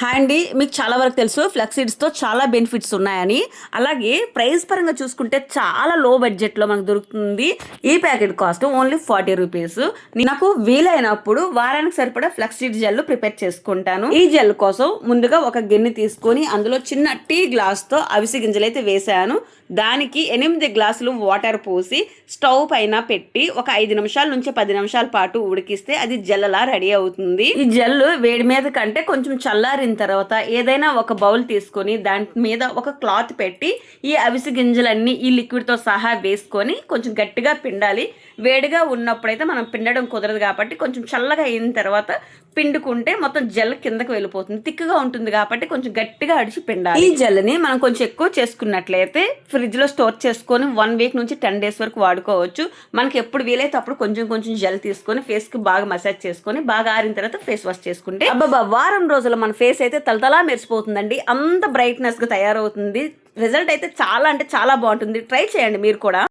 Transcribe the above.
Hi అండి. మీకు చాలా వరకు తెలుసు ఫ్లెక్సీడ్స్తో చాలా బెనిఫిట్స్ ఉన్నాయని. అలాగే ప్రైస్ పరంగా చూసుకుంటే చాలా లో బడ్జెట్లో మనకు దొరుకుతుంది ఈ packet cost only forty rupees. నాకు వీలైనప్పుడు వారానికి సరిపడా ఫ్లెక్సీడ్ జెల్ ప్రిపేర్ చేసుకుంటాను. ఈ జెల్ కోసం ముందుగా ఒక గిన్నె తీసుకొని అందులో చిన్న టీ గ్లాస్తో అవిసి గింజలు అయితే వేసాను. దానికి ఎనిమిది గ్లాసులు వాటర్ పోసి స్టవ్ పైన పెట్టి ఒక ఐదు నిమిషాల నుంచి పది నిమిషాల పాటు ఉడికిస్తే అది జెల్లలా రెడీ అవుతుంది. ఈ జెల్ వేడి మీద కంటే కొంచెం చల్లారి చల్లారిన తర్వాత ఏదైనా ఒక బౌల్ తీసుకొని దాని మీద ఒక క్లాత్ పెట్టి ఈ అవిసి గింజలన్నీ ఈ లిక్విడ్తో సహా వేసుకొని కొంచెం గట్టిగా పిండాలి. వేడిగా ఉన్నప్పుడైతే మనం పిండడం కుదరదు కాబట్టి కొంచెం చల్లగా అయిన తర్వాత పిండుకుంటే మొత్తం జెల్ కిందకి వెళ్ళిపోతుంది. తిక్కుగా ఉంటుంది కాబట్టి కొంచెం గట్టిగా అడిచి పిండాలి. ఈ జెల్ని మనం కొంచెం ఎక్కువ చేసుకున్నట్లయితే ఫ్రిడ్జ్లో స్టోర్ చేసుకొని వన్ వీక్ నుంచి టెన్ డేస్ వరకు వాడుకోవచ్చు. మనకి ఎప్పుడు వీలైతే అప్పుడు కొంచెం కొంచెం జెల్ తీసుకొని ఫేస్కి బాగా మసాజ్ చేసుకొని బాగా ఆరిన తర్వాత ఫేస్ వాష్ చేసుకుంటే అబ్బాబా వారం రోజులు మన ఫేస్ అయితే తలతలా మెరిసిపోతుందండి. అంత బ్రైట్నెస్గా తయారవుతుంది. రిజల్ట్ అయితే చాలా అంటే చాలా బాగుంటుంది. ట్రై చేయండి మీరు కూడా.